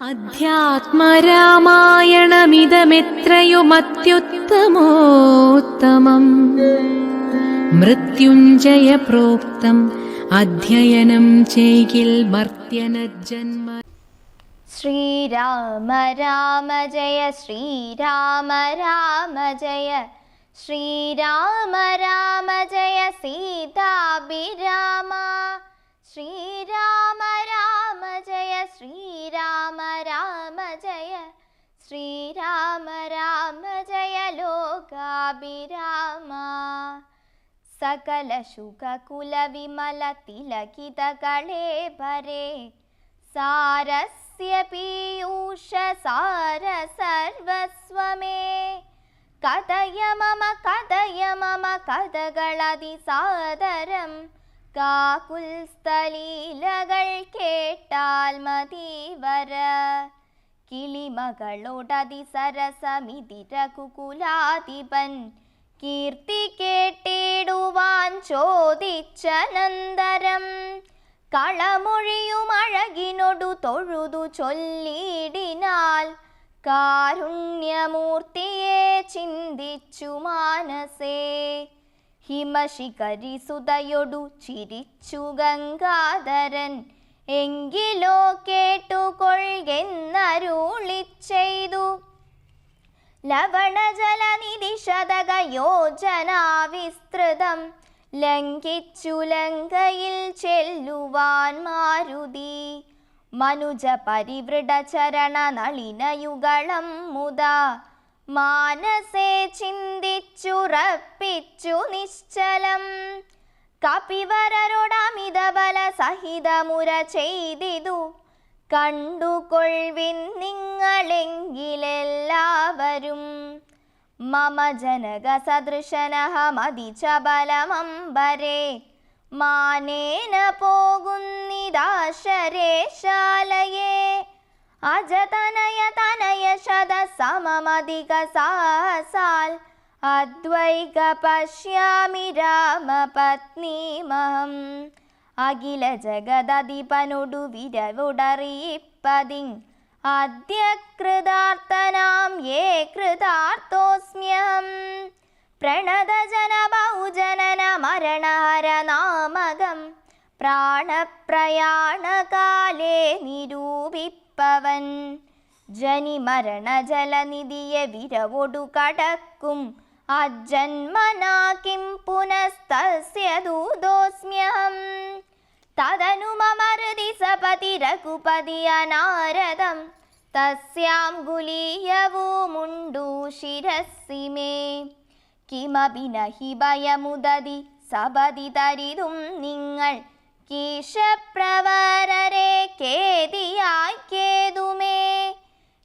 അധ്യാത്മരാമായണമിതമെത്രയുമത്യുത്തമോത്തമം. മൃത്യുഞ്ജയ പ്രോക്തം അധ്യയനം ചെയ്യിൽ മർത്യനജന്മ ശ്രീരാമ രാമ ജയ ശ്രീരാമ രാമ ജയ ശ്രീരാമ രാമ ജയ സീതാഭിരാമ. ശ്രീരാമ श्रीराम राम जय लोकाभिराम। सकलशुकुलविमलतिलकितकळे भरे। सारस्य पी ऊष सारसर्वस्वमे कथय मम कथय मम कदगळदि सादरं काकुल्स्थलीलगळ्केटाल्मतीवर കിളിമകളോടതി സരസമിതി രഘുകുലാധിപൻ. കീർത്തി കേട്ടിടുവാൻ ചോദിച്ചനന്തരം. കളമൊഴിയുമഴകിനൊടു തൊഴുതു ചൊല്ലിടിനാൽ. കാരുണ്യമൂർത്തിയെ ചിന്തിച്ചു മാനസേ. ഹിമശിഖരി സുതയൊടു ചിരിച്ചു ഗംഗാധരൻ. എങ്കിലോ കേട്ടുകൊള്ളുന്നരുളി ചെയ്തു ലവണജലനിധി ശതക യോജന വിസ്തൃതം ലംഘിച്ചു ലങ്കയിൽ ചെല്ലുവാൻ മാരുതി മനുജ പരിവൃഢ ചരണ നളിനയുഗളം മുത. മാനസേ ചിന്തിച്ചുറപ്പിച്ചു നിശ്ചലം. കപിവരരോടമിത ബല സഹിതമുര ചെയ്തിതു. കണ്ടുകൊൾവിൻ നിങ്ങളെങ്കിലെല്ലാവരും. മമ ജനക സദൃശനഹമതി ചബലമംബരേ മാനേന പോകുന്നിതാശരേശാലയേ അജതനയ തനയ ശത സമമധിക സാഹസാൽ അദ്വൈക പശ്യാമി രാമപത്നീമഹം അഖില ജഗദധിപനൊടു വിരവുടറിയിപ്പതിങ് അദ്യ കൃതാർത്ഥനാം യേ കൃതാർത്ഥോസ്മ്യഹം. പ്രണതജന ബഹുജനന മരണഹര നാമകം പ്രാണപ്രയാണകാലേ നിരൂപിപ്പവൻ. ജനിമരണ ജലനിധിയെ വിരവൊടു കടക്കും. അജന്മനാ കിം പുനസ്തസ്യ ദൂതോസ്മ്യഹം. തദനു മമ ഹൃദി സപതി രഘുപതി അനാരദം. തസ്യാം ഗുലീയവുമുണ്ടു ശിരസി മേ. കിമപി നഹി ഭയമുദതി സപതി തരിതും നിങ്ങൾ. കീശപ്രവരരെ കേതിയായി കേതുമേ.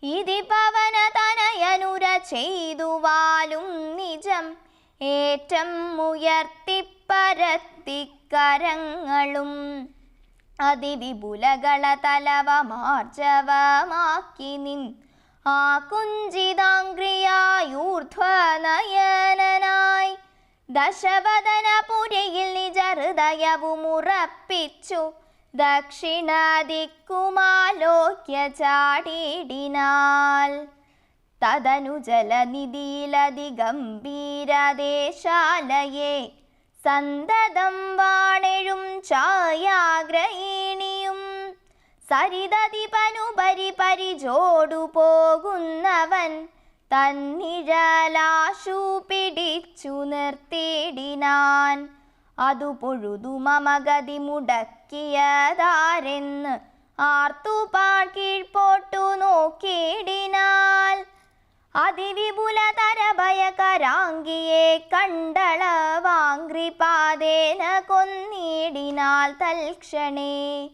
ഇതി പവന തനയനുര ചെയ്തുവാലും നിജം. ഏറ്റം ഉയർത്തിപ്പരത്തിക്കരങ്ങളും അതിവിപുലകള തലവമാർജവമാക്കി നിൻ ആ കുഞ്ചിതാംഗ്രിയായൂർധ്വനയനായി ദശവദനപുരയിൽ നിജ ഹൃദയവുമുറപ്പിച്ചു ദക്ഷിണദിക്കുമാലോക്യ ചാടിടിനാൽ തദനു ജലനിധിയിലതി ഗംഭീരദേശാലയെ സന്തതം വാണെഴും ഛായാഗ്രഹീണിയും സരിതതിപനുപരി പരിചോടു പോകുന്നവൻ തന്നിഴലാശു പിടിച്ചു നിർത്തിയിടിനാൻ അതു പൊഴുതു മമഗതി മുടക്കിയതാരെന്ന് ആർത്തുപാൾ കീഴ്പോട്ടു നോക്കിയിടിനാൽ. അതിവിപുലതര ഭയകരാങ്കിയെ കണ്ടളവാങ്ക്രിപാതേന കൊന്നിടിനാൽ തൽക്ഷണേ.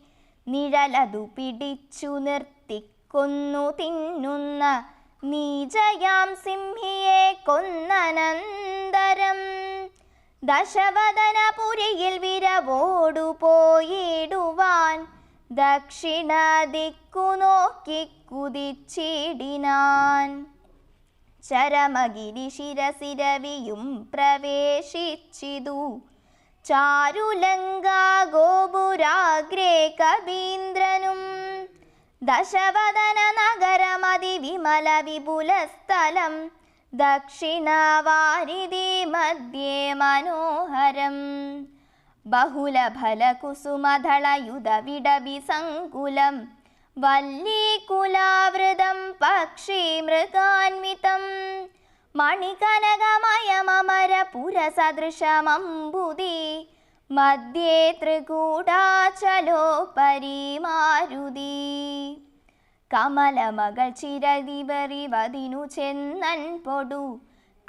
നിഴലതു പിടിച്ചു നിർത്തിക്കൊന്നു തിന്നുന്ന നീജയാം സിംഹിയെ കൊന്നനന്തരം. ദശവദനപുരിയിൽ വിരവോടു പോയിടുവാൻ ദക്ഷിണ ദിക്കു നോക്കി കുതിച്ചിടിനാൻ. ചരമഗിരി ശിരസിരവിയും പ്രവേശിച്ചിതു. ചാരുലങ്കാ ഗോപുരാഗ്രേ കവീന്ദ്രനും ദശവദന നഗരമതി വിമല വിപുല സ്ഥലം ദക്ഷിണവാരിധി മധ്യേ മനോഹരം. ബഹുലഫലകുസുമധളയുധ വിടബി സങ്കുലം വല്ലീകുലാവൃതം പക്ഷി മൃഗാൻവിതം മണികനകമയമമരപുരസദൃശമമ്പുതി മധ്യേ ത്രികൂടാചലോപരി മാരുതി കമലമകൾ ചിരതിവറിവതിനു ചെന്നൻ പൊടു.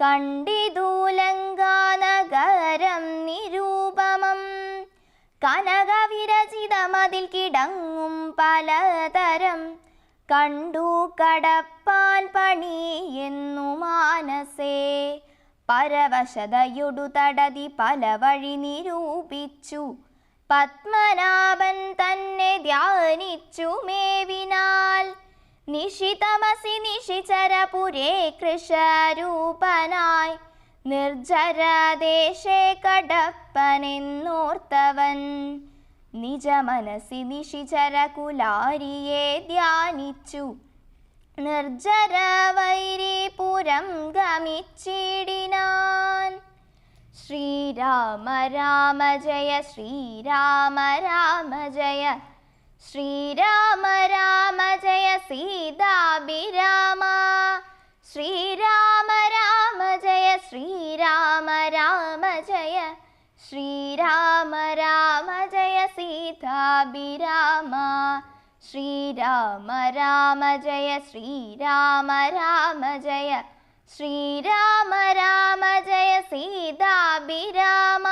കണ്ടിതൂലങ്കാനഗരം നിരൂപമം. കനകവിരചിതമതിൽ കിടങ്ങും പലതരം. കണ്ടു കടപ്പാൻ പണി എന്നു മാനസേ. പരവശതയൊടു തടതി പല വഴി നിരൂപിച്ചു. പത്മനാഭൻ തന്നെ ധ്യാനിച്ചു മേവിനാൽ. നിശിതമസി നിശിചരപുരേ കൃഷരൂപനായി. നിർജരദേശേ കടപ്പനെന്നോർത്തവൻ. നിജ മനസി നിശിചരകുലാരിയെ ധ്യാനിച്ചു. നിർജര വൈരീപുരം ഗമിച്ചിടിനാൻ ശ്രീരാമ രാമ ജയ ശ്രീരാമ രാമ ജയ ശ്രീരാമ രാമ ജയ സീതാഭിരാമ ശ്രീരാമ രാമ ജയ ശ്രീരാമ രാമ ജയ ശ്രീരാമ രാമ ജയ സീതാഭിരാമ ശ്രീരാമ രാമ ജയ ശ്രീരാമ രാമ ജയ ശ്രീരാമ രാമ ജയ സീതാഭിരാമ.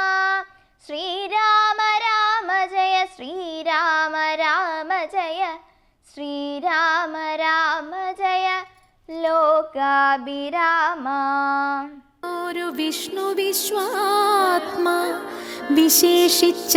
ശ്രീരാമ രാമ ജയ ശ്രീരാമ രാമ ജയ. ശ്രീരാമ രാമ ജയ ലോകാഭിരാമ. ഒരു വിഷ്ണു വിശ്വാത്മാ വിശേഷിച്ചനുഗ്രഹിക്കേ